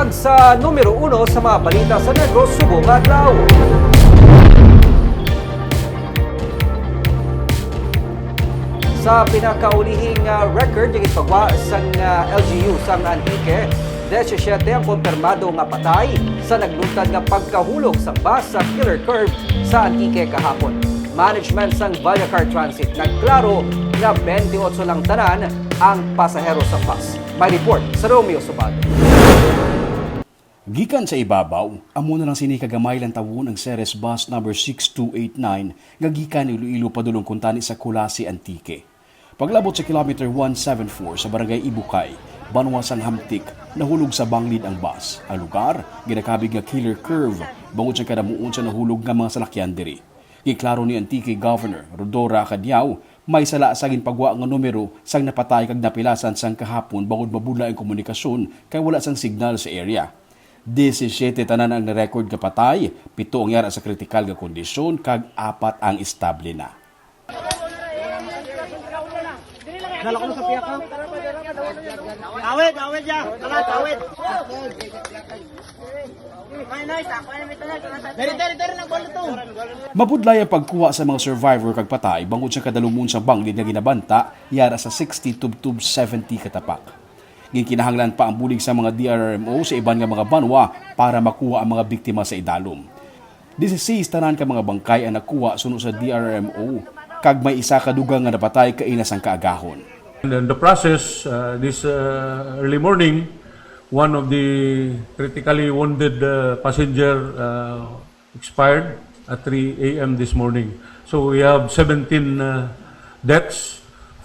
kag sa numero uno sa mga balita sa Negros Subong Adlaw. Sa pinakaulihing ah, record yung ipagwa sang ah, LGU sang Antique, 17 ang konfirmado nga patay sa nagluntad nga pagkahulog sang bus sa Killer Curve sa Antique kahapon. Management sang Vallecar Transit nagklaro nga 28 lang tanan ang pasahero sa bus. May report sa Romeo Subado. Gikan sa ibabaw, amo na lang sini kagamay lang tawon ang Ceres Bus number 6289 nga gikan Iloilo padulong kuntani sa Kulasi Antique. Paglabot sa kilometer 174 sa barangay Ibukay, Banwas ang Hamtik, nahulog sa banglid ang bus. Ang lugar, ginakabig nga killer curve, bangod sa kadamuon sa nahulog nga mga salakyan diri. Giklaro ni Antique Governor Rodora Cadiao, may sala sa ginpagwa nga numero sang napatay kag napilasan sang kahapon bangod mabula ang komunikasyon kay wala sang signal sa area. 17 tanan ang na-record nga patay, pito ang yara sa kritikal nga kondisyon kag apat ang estable na. Awit. Talat. To. Mabudlay ang pagkuha sa mga survivor kag patay bangod sa kadalumon sa banglid nga ginabanta yara sa 60 tub 70 katapak. Ginkinahanglan pa ang bulig sa mga DRMO sa iban nga mga banwa para makuha ang mga biktima sa idalom. 16 tanan ka mga bangkay ang nakuha suno sa DRMO kag may isa ka dugang nga napatay kainas ang kaagahon. In the process, uh, this uh, early morning, one of the critically wounded uh, passenger uh, expired at 3 a.m. this morning. So we have 17 uh, deaths,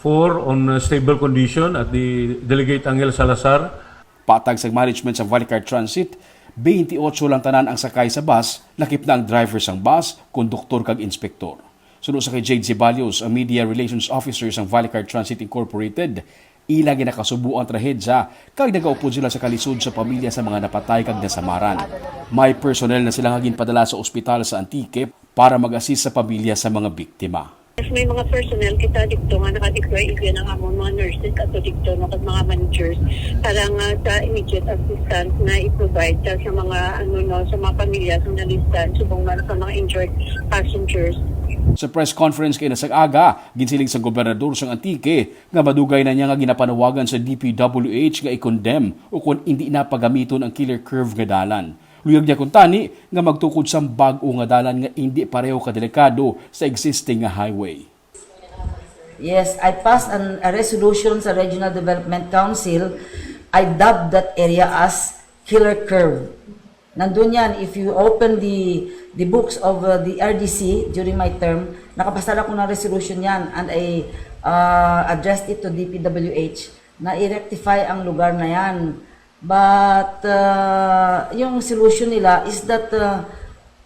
four on uh, stable condition at the Delegate Angel Salazar, Patag sa management sa Valicar Transit, 28 lang tanan ang sakay sa bus, lakip na ang driver sang bus, konduktor kag inspektor. Sunod sa kay Jade Zebalios, ang Media Relations Officer sang Valicar Transit Incorporated, ila ginakasubo ang trahedya kag nagaupod sila sa kalisod sa pamilya sa mga napatay kag nasamaran. May personnel na silang hagin padala sa ospital sa Antique para mag-assist sa pamilya sa mga biktima. Mas may mga personnel kita dito nga nakadeploy igyan ang among mga nurses at dito no mga managers para nga sa immediate assistance na i-provide sa, sa mga ano no sa mga pamilya sa nalistan subong na sa mga injured passengers. Sa press conference kay nasag aga, ginsiling sa gobernador sang Antique nga madugay na niya nga ginapanawagan sa DPWH nga i-condemn o kung hindi na pagamiton ang killer curve nga dalan. Luyag niya kung tani nga magtukod sa bag-o nga dalan nga hindi pareho kadelikado sa existing nga highway. Yes, I passed an, a resolution sa Regional Development Council. I dubbed that area as Killer Curve. Nandun yan, if you open the the books of uh, the RDC during my term, nakapasara ko ng resolution yan and I uh, addressed it to DPWH na i-rectify ang lugar na yan. But uh, yung solution nila is that uh,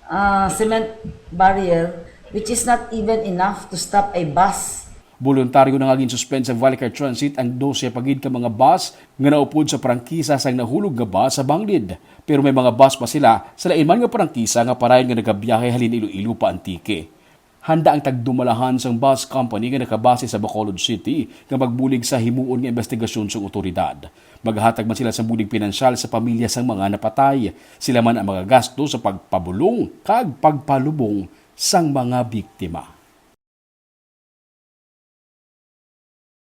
uh, cement barrier which is not even enough to stop a bus Voluntaryo na nga suspend sa Valicar Transit ang 12 pagid ka mga bus nga naupod sa prangkisa sang nahulog nga bus sa Banglid. Pero may mga bus pa sila sa lain nga prangkisa nga parayon nga nagabiyahe halin Iloilo pa Antique. Handa ang tagdumalahan sang bus company nga nakabase sa Bacolod City nga magbulig sa himuon nga investigasyon sa otoridad. Maghatag man sila sa bulig pinansyal sa pamilya sang mga napatay. Sila man ang mga gasto sa pagpabulong kag pagpalubong sang mga biktima.